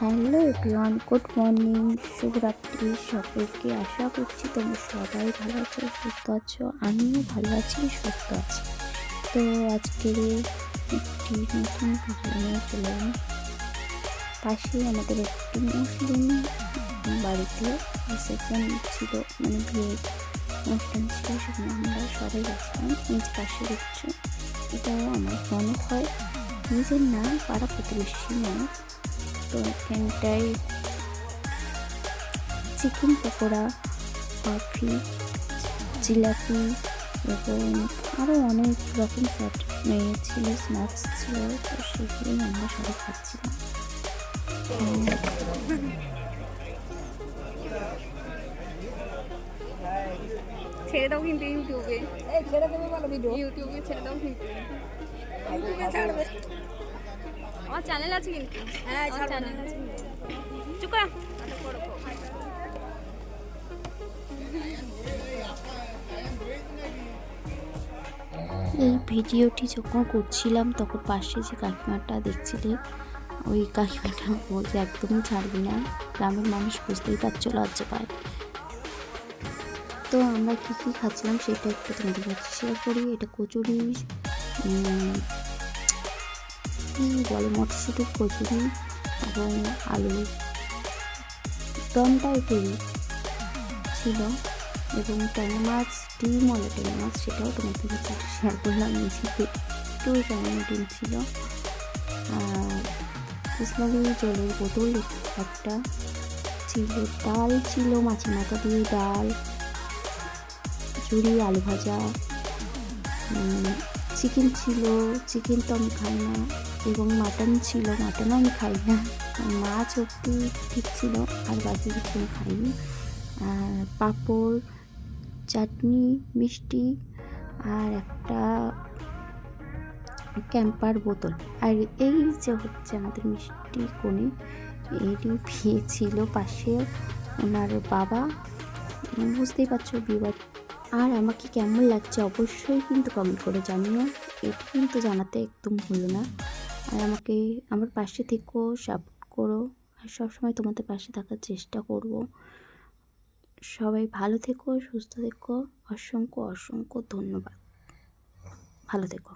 Hello everyone, good morning. শুভরাত্রি সকলকে। আশা করছি তোমরা সবাই ভালো আছো, সুস্থ আছো। আমিও ভালো আছি, সুস্থ আছি। তো আজকে একটি নতুন ভিডিও নিয়ে চলে এলাম। পাশে আমাদের একটি মুসলিম বাড়িতে রিসেপশন ছিল মানে বিয়ে অনুষ্ঠান ছিল, সেখানে আমরা সবাই গেছিলাম। নিজ পাশে দেখছি এটাও আমার মনে হয়। নিজের না পাড়া প্রতিবেশী নয়। তো এখানটায় চিকেন পকোড়া কফি জিলাপি এবং আরও অনেক রকম ফ্যাট ছিল স্ন্যাক্স ছিল তো সেগুলোই আমরা সবাই খাচ্ছিলাম। ছেড়ে দাও কিন্তু ইউটিউবে। এই ছেড়ে দেবে বলো ভিডিও ইউটিউবে ছেড়ে দাও কিন্তু। আমার চ্যানেল আছে কিন্তু। হ্যাঁ চ্যানেল আছে চুপ করা। এই ভিডিওটি যখন করছিলাম তখন পাশে যে কাকিমাটা দেখছিলে ওই কাকিমাটা বলছে একদমই ছাড়বি না। গ্রামের মানুষ বুঝতেই পারছ লজ্জা পায়। তো আমরা কী কী খাচ্ছিলাম সেটা একটু তোমাদের কাছে শেয়ার করি এটা কচুরি বলে মটরশুঁটির কচুরি এবং আলু। দম টাইপেরই ছিল এবং ট্যাংরা মাছ, ডিম ওলা ট্যাংরা মাছ সেটাও তোমাদের কাছে শেয়ার করলাম। নিজেকে একটু ট্যাংরা ডিম ছিল। আর বিসলারি জলের বোতল একটা ছিল, ডাল ছিল, মাছের মাথা দিয়ে ডাল ঝুড়ি আলু ভাজা চিকেন ছিল, চিকেন তো আমি খাই না এবং মাটন ছিল। মাটনও আমি খাই না মাছ অব্দি ঠিক ছিল, আর বাকি কিছু আমি খাইনি। আর পাঁপড়, চাটনি, মিষ্টি, আর একটা ক্যাম্পার বোতল। আর এই যে হচ্ছে আমাদের মিষ্টি কোণে এরই বিয়ে ছিল পাশে ওনার বাবা। বুঝতেই পারছ বিয়ে আর আমাকে কেমন লাগছে অবশ্যই কিন্তু কমেন্ট করে জানিও। এটা কিন্তু জানাতে একদম ভুলো না। আর আমাকে, আমার পাশে থেকো সাপোর্ট করো, আর সবসময় তোমাদের পাশে থাকার চেষ্টা করব। সবাই ভালো থেকো, সুস্থ থেকো। অসংখ্য অসংখ্য ধন্যবাদ। ভালো থেকো।